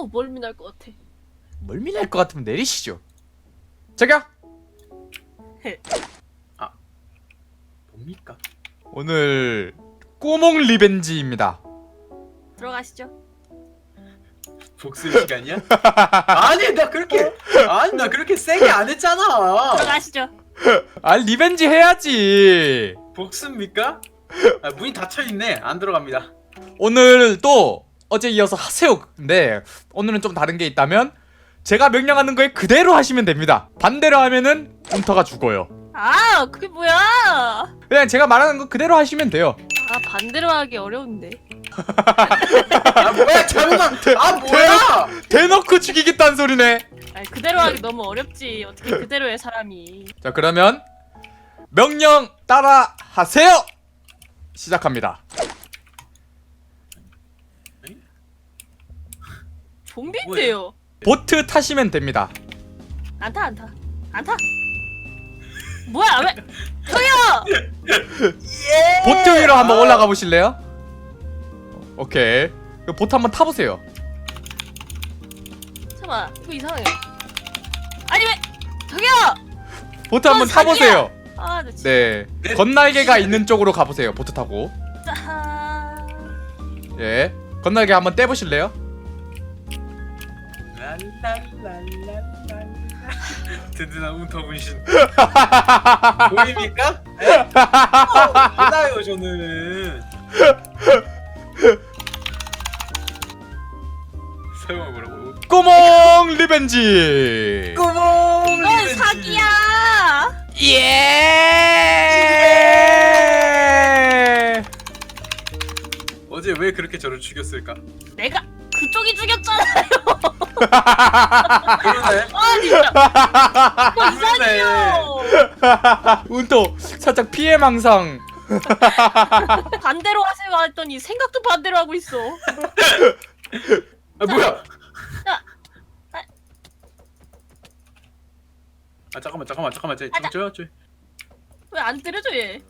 어 멀미 날 것 같아. 멀미 날 것 같으면 내리시죠. 저기요. 뭡니까? 오늘 꼬몽 리벤지입니다. 들어가시죠. 복수 시간이야? 아니 나 그렇게 아니 나 그렇게 세게 안 했잖아. 들어가시죠. 아 리벤지 해야지. 복수입니까? 아, 문이 닫혀 있네. 안 들어갑니다. 오늘 또 어제 이어서 하세요. 근데 오늘은 좀 다른 게 있다면 제가 명령하는 거에 그대로 하시면 됩니다. 반대로 하면은 운터가 죽어요. 아 그게 뭐야? 아 그냥 제가 말하는 거 그대로 하시면 돼요. 반대로 하기 어려운데. 아 뭐야 잠깐만. 아 뭐야? 대놓고 죽이겠다는 소리네. 아니 그대로 하기 너무 어렵지. 어떻게 그대로 해 사람이. 자 그러면 명령 따라 하세요. 시작합니다. 좀비인데요. 보트 타시면 됩니다. 안 타, 안 타. 안 타. 뭐야, 왜? 저기요! 보트 위로 한번 아. 올라가 보실래요? 오케이. 그 보트 한번 타보세요. 잠깐만, 이거 이상해. 아니, 왜? 저기요! 보트 한번 사기야. 타보세요. 아, 나 진짜. 네. 건날개가 있는 쪽으로 가보세요. 보트 타고. 아... 예. 건날개 한번 떼보실래요? 랄랄랄랄랄. 든든한 운터 분신. 보입니까? 에? 어, 하나요 저는. 설마 뭐라고? 꼬몽 리벤지. 꾸몽. 이건 사기야! 예. 어제 왜 그렇게 저를 죽였을까? 내가 그쪽이 죽였잖아요! 그러네. 아, 진짜! 뭐. 이상해요! 운터 살짝 피해 망상. 반대로 하세요 했더니 생각도 반대로 하고 있어. 아 뭐야? 자, 아. 아 잠깐만 잠깐만 잠깐만 저, 아, 자. 저, 저, 저. 왜 안 때려줘, 얘?